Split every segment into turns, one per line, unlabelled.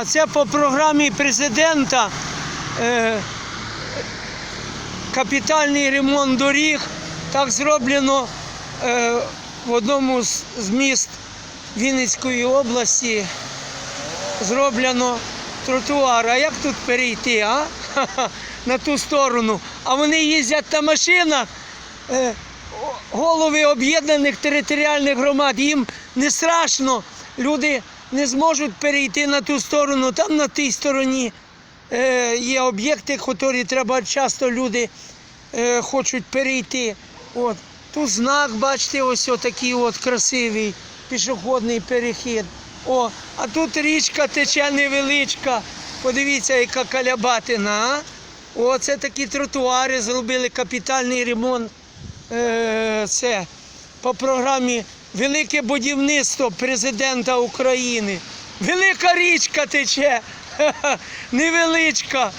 А це по програмі президента е, капітальний ремонт доріг. Так зроблено е, в одному з, міст Вінницької області. Зроблено тротуар. А як тут перейти, а? На ту сторону. А вони їздять на машинах. Е, голови об'єднаних територіальних громад. Їм не страшно. Люди не зможуть перейти на ту сторону. Там на тій стороні е, є об'єкти, які треба часто люди е, хочуть перейти. От. Тут знак, бачите, ось такий от красивий пішохідний перехід. О, а тут річка тече невеличка. Подивіться, яка калябатина. А? О, це такі тротуари, зробили капітальний ремонт. Е, це по програмі Велике будівництво президента України. Велика річка тече. Невеличка.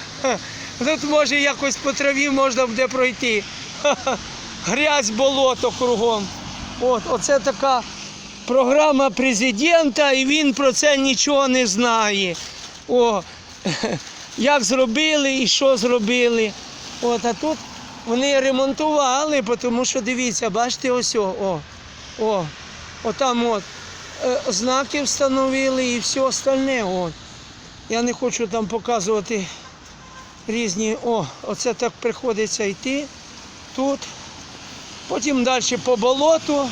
Тут може якось по траві можна буде пройти. Грязь, болото кругом. От, оце така програма президента, і він про це нічого не знає. О, як зробили і що зробили. От, а тут вони ремонтували, тому що дивіться, бачите, ось о, о, о, отам от е, знаки встановили і все остальне. От. Я не хочу там показувати різні. О, оце так приходиться йти тут. Потім далі по болоту.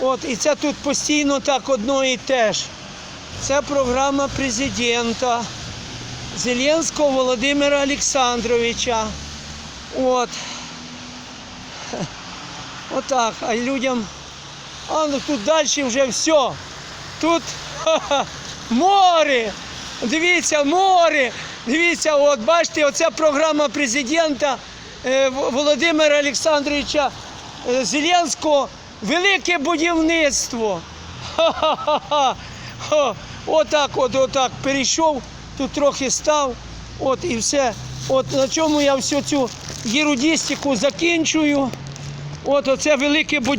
От, і це тут постійно так одно і те ж. Це програма президента Зеленського Володимира Олександровича. От. Отак. А людям. А ну тут далі вже все. Тут море. Дивіться, море. Дивіться, от бачите, оце програма президента е, Володимира Олександровича е, Зеленського. Велике будівництво. Ха-ха-ха. Ха. Отак, от, отак перейшов, тут трохи став, от і все. От на чому я всю цю єрудістику закінчую. От оце велике будівництво.